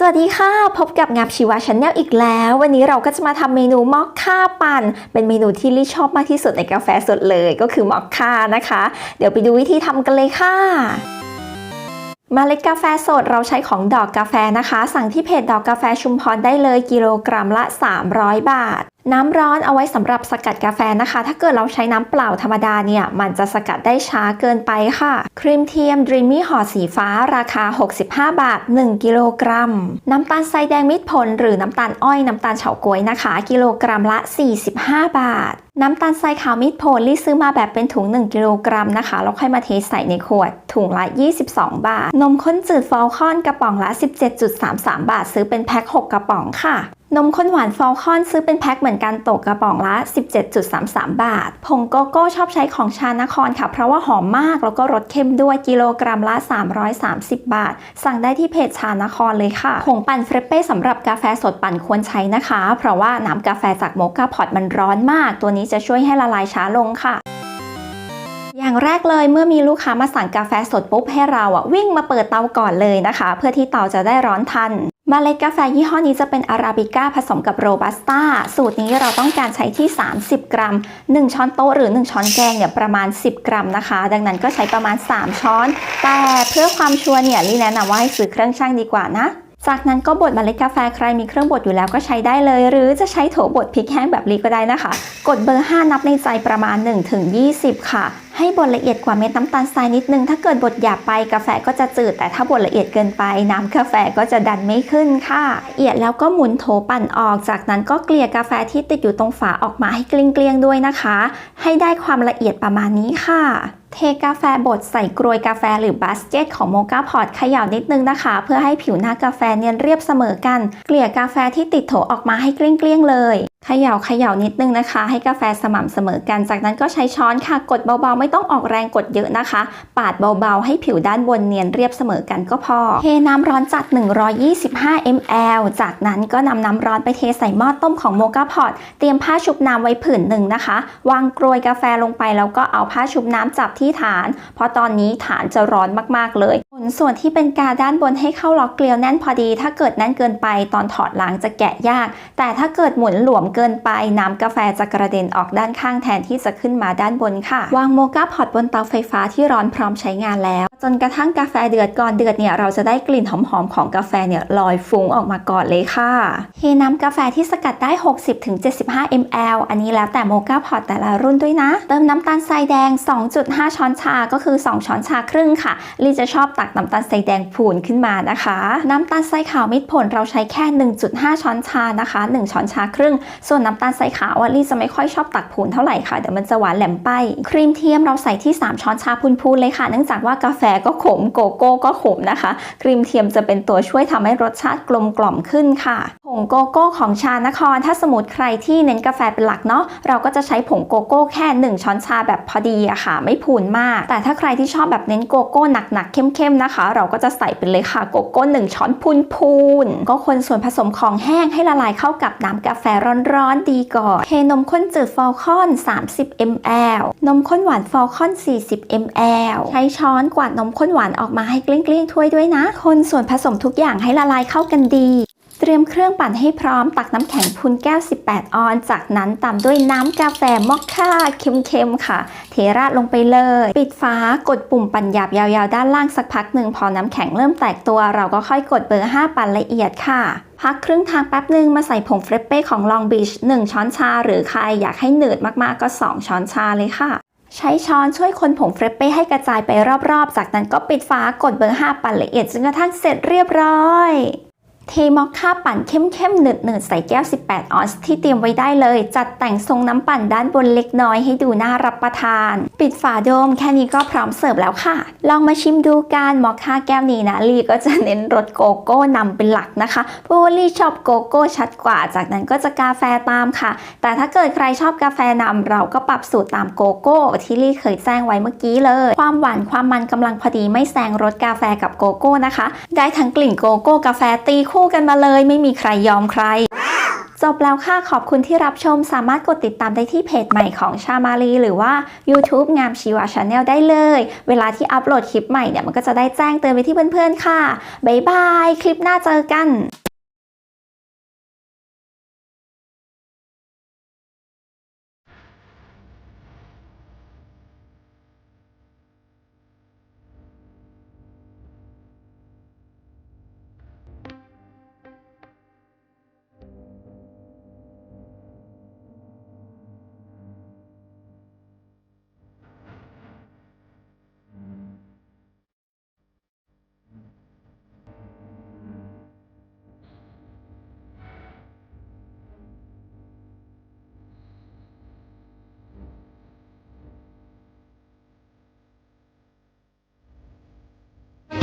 สวัสดีค่ะ พบกับงับชีวาชาแนลอีกแล้ว วันนี้เราก็จะมาทำเมนูมอคค่าปั่น เป็นเมนูที่ลี่ชอบมากที่สุดในกาแฟสดเลยก็คือมอคค่านะคะ เดี๋ยวไปดูวิธีทำกันเลยค่ะมเมล็ดกาแฟสดเราใช้ของดอกกาแฟนะคะ สั่งที่เพจดอกกาแฟชุมพรได้เลยกิโลกรัมละ 300 บาท น้ำร้อนเอาไว้สำหรับสกัดกาแฟนะคะ ถ้าเกิดเราใช้น้ำเปล่าธรรมดาเนี่ย มันจะสกัดได้ช้าเกินไปค่ะ ครีมเทียม Dreamy ห่อสีฟ้าราคา 65 บาท 1 กิโลกรัม น้ำตาลทรายแดงมิตรผล หรือน้ำตาลอ้อยน้ำตาลเฉาก๊วยนะคะ กิโลกรัมละ 45 บาท น้ำตาลทรายขาวมิตรผลลี่ซื้อมาแบบเป็นถุง 1 กิโลกรัมนะคะแล้วค่อยมาเทใส่ในขวดถุงละ 22 บาท นมข้นจืดฟอลคอนกระป๋องละ 17.33 บาท ซื้อเป็นแพ็ค6กระป๋องค่ะ นมข้นหวานฟอลคอนซื้อเป็นแพ็คเหมือนกันตกกระป๋องละ 17.33 บาท ผงโกโก้ชอบใช้ของชานครค่ะ เพราะว่าหอมมากแล้วก็รสเข้มด้วยกิโลกรัมละ 330 บาท สั่งได้ที่เพจชานครเลยค่ะ ผงปั่นเฟรปเป้สำหรับกาแฟสดปั่นควรใช้นะคะ เพราะว่าน้ำกาแฟจากโมกาพอตมันร้อนมาก ตัวนี้จะช่วยให้ละลายช้าลงค่ะอย่างแรกเลยเมื่อมีลูกค้ามาสั่งกาแฟสดปุ๊บให้เราอะวิ่งมาเปิดเตาก่อนเลยนะคะ เพื่อที่เตาจะได้ร้อนทัน เมล็ดกาแฟยี่ห้อนี้จะเป็นอาราบิก้าผสมกับโรบัสต้า สูตรนี้เราต้องการใช้ที่ 30 กรัม 1 ช้อนโต๊ะหรือ 1 ช้อนแกงเนี่ยประมาณ 10 กรัมนะคะ ดังนั้นก็ใช้ประมาณ 3 ช้อน แต่เพื่อความชัวร์เนี่ยลี่แนะนำว่าให้ซื้อเครื่องช่างดีกว่านะ จากนั้นก็บดเมล็ดกาแฟใครมีเครื่องบดอยู่แล้วก็ใช้ได้เลย หรือจะใช้โถบดพริกแห้งแบบลีก็ได้นะคะ กดเบอร์ 5 นับในใจประมาณ 1-20 ค่ะ ให้บดละเอียดกว่าเม็ดน้ำตาลทรายนิดนึง ถ้าเกิดบดหยาบไปกาแฟก็จะจืด แต่ถ้าบดละเอียดเกินไป น้ำกาแฟก็จะดันไม่ขึ้นค่ะละเอียดแล้วก็หมุนโถปั่นออก จากนั้นก็เกลี่ยกาแฟที่ติดอยู่ตรงฝาออกมาให้เกลี้ยงๆด้วยนะคะ ให้ได้ความละเอียดประมาณนี้ค่ะเทกาแฟบดใส่กรวยกาแฟหรือบาสเกตของโมกาพอร์ตเขย่านิดนึงนะคะ เพื่อให้ผิวหน้ากาแฟเนียนเรียบเสมอกัน เกลี่ยกาแฟที่ติดโถออกมาให้เกลี้ยงๆเลยเขย่าเขย่านิดนึงนะคะ ให้กาแฟสม่ำเสมอกัน จากนั้นก็ใช้ช้อนค่ะ กดเบาๆ ไม่ต้องออกแรงกดเยอะนะคะ ปาดเบาๆ ให้ผิวด้านบนเนียนเรียบเสมอกันก็พอ เทน้ำร้อนจัด 125 ml จากนั้นก็นำน้ำร้อนไปเทใส่หม้อต้มของโมกาพอตเตรียมผ้าชุบน้ำไว้ผืนหนึ่งนะคะ วางกรวยกาแฟลงไปแล้วก็เอาผ้าชุบน้ำจับที่ฐาน เพราะตอนนี้ฐานจะร้อนมากๆเลย นส่วนที่เป็นกาด้านบนให้เข้าล็อกเกลียวแน่นพอดี ถ้าเกิดแน่นเกินไปตอนถอดล้างจะแกะยาก แต่ถ้าเกิดหมุนหลวมเกินไปน้ำกาแฟจะกระเด็นออกด้านข้างแทนที่จะขึ้นมาด้านบนค่ะ วางโมกาพอตบนเตาไฟฟ้าที่ร้อนพร้อมใช้งานแล้วจนกระทั่งกาแฟเดือดก่อนเดือดเนี่ยเราจะได้กลิ่นหอมๆของกาแฟเนี่ยลอยฟุ้งออกมาก่อนเลยค่ะเทน้ำกาแฟที่สกัดได้ 60-75 ml อันนี้แล้วแต่โมกาพอตแต่ละรุ่นด้วยนะ เติมน้ำตาลทรายแดง 2.5 ช้อนชาก็คือ 2 ช้อนชาครึ่งค่ะลี่จะชอบตักน้ำตาลทรายแดงพูนขึ้นมานะคะ น้ำตาลทรายขาวมิตรผลเราใช้แค่ 1.5 ช้อนชานะคะ 1 ช้อนชาครึ่ง ส่วนน้ำตาลทรายขาวอะลี่จะไม่ค่อยชอบตักพูนเท่าไหร่ค่ะเดี๋ยวมันจะหวานแหลมไป ครีมเทียมเราใส่ที่ 3 ช้อนชาพูนๆเลยค่ะเนื่องจากว่ากาแฟก็ขมโกโก้ก็ขมนะคะ ครีมเทียมจะเป็นตัวช่วยทำให้รสชาติกลมกล่อมขึ้นค่ะ ผงโกโก้ของชานคร ถ้าสมมติใครที่เน้นกาแฟเป็นหลักเนาะเราก็จะใช้ผงโกโก้แค่ 1 ช้อนชาแบบพอดีอะค่ะ ไม่พูนมาก แต่ถ้าใครที่ชอบแบบเน้นโกโก้หนักๆเข้มๆนะคะ เราก็จะใส่ไปเลยค่ะโกโก้1ช้อนพูนๆก็คนส่วนผสมของแห้งให้ละลายเข้ากับน้ำกาแฟร้อนๆดีก่อนเทนมข้นจืดฟอลคอน 30 ml นมข้นหวานฟอลคอน 40 ml ใช้ช้อนกวาดนมข้นหวานออกมาให้เกลี้ยงๆถ้วยด้วยนะ คนส่วนผสมทุกอย่างให้ละลายเข้ากันดี รียมเครื่องปั่นให้พร้อมตักน้ำแข็งพูนแก้ว 18 ออน จากนั้นตามด้วยน้ำกาแฟมอคค่าเค็มๆค่ะ เทราดลงไปเลย ปิดฝากดปุ่มปั่นหยาบยาวๆ ด้านล่างสักพักหนึ่งพอน้ำแข็งเริ่มแตกตัวเราก็ค่อยกดเบอร์ 5 ปั่นละเอียดค่ะพักครึ่งทางแป๊บหนึ่งมาใส่ผงเฟรปเป้ของลองบีช1ช้อนชา หรือใครอยากให้หนืดมากๆก็ 2 ช้อนชาเลยค่ะ ใช้ช้อนช่วยคนผงเฟรปเป้ให้กระจายไปรอบๆ จากนั้นก็ปิดฝากดเบอร์ 5 ปั่นละเอียดจนกระทั่งเสร็จเรียบร้อย เทมอคค่าปั่นเข้มๆหนืดๆใส่แก้ว 18 ออนซ์ที่เตรียมไว้ได้เลย จัดแต่งทรงน้ำปั่นด้านบนเล็กน้อยให้ดูน่ารับประทาน ปิดฝาโดมแค่นี้ก็พร้อมเสิร์ฟแล้วค่ะ ลองมาชิมดูกันมอคค่าแก้วนี้นะลีก็จะเน้นรสโกโก้นำเป็นหลักนะคะเพราะว่าลีชอบโกโก้ชัดกว่า จากนั้นก็จะกาแฟตามค่ะ แต่ถ้าเกิดใครชอบกาแฟนำเราก็ปรับสูตรตามโกโก้ที่ลี่เคยแจ้งไว้เมื่อกี้เลย ความหวานความมันกำลังพอดีไม่แซงรสกาแฟกับโกโก้นะคะ ได้ทั้งกลิ่นโกโก้กาแฟตีคู่กันมาเลย ไม่มีใครยอมใคร จบแล้วค่ะขอบคุณที่รับชมสามารถกดติดตามได้ที่เพจใหม่ของชามารีหรือว่า YouTube งามชีวาชาแนลได้เลย เวลาที่อัปโหลดคลิปใหม่เนี่ยมันก็จะได้แจ้งเตือนไปที่เพื่อนๆค่ะ บ๊ายบาย คลิปหน้าเจอกัน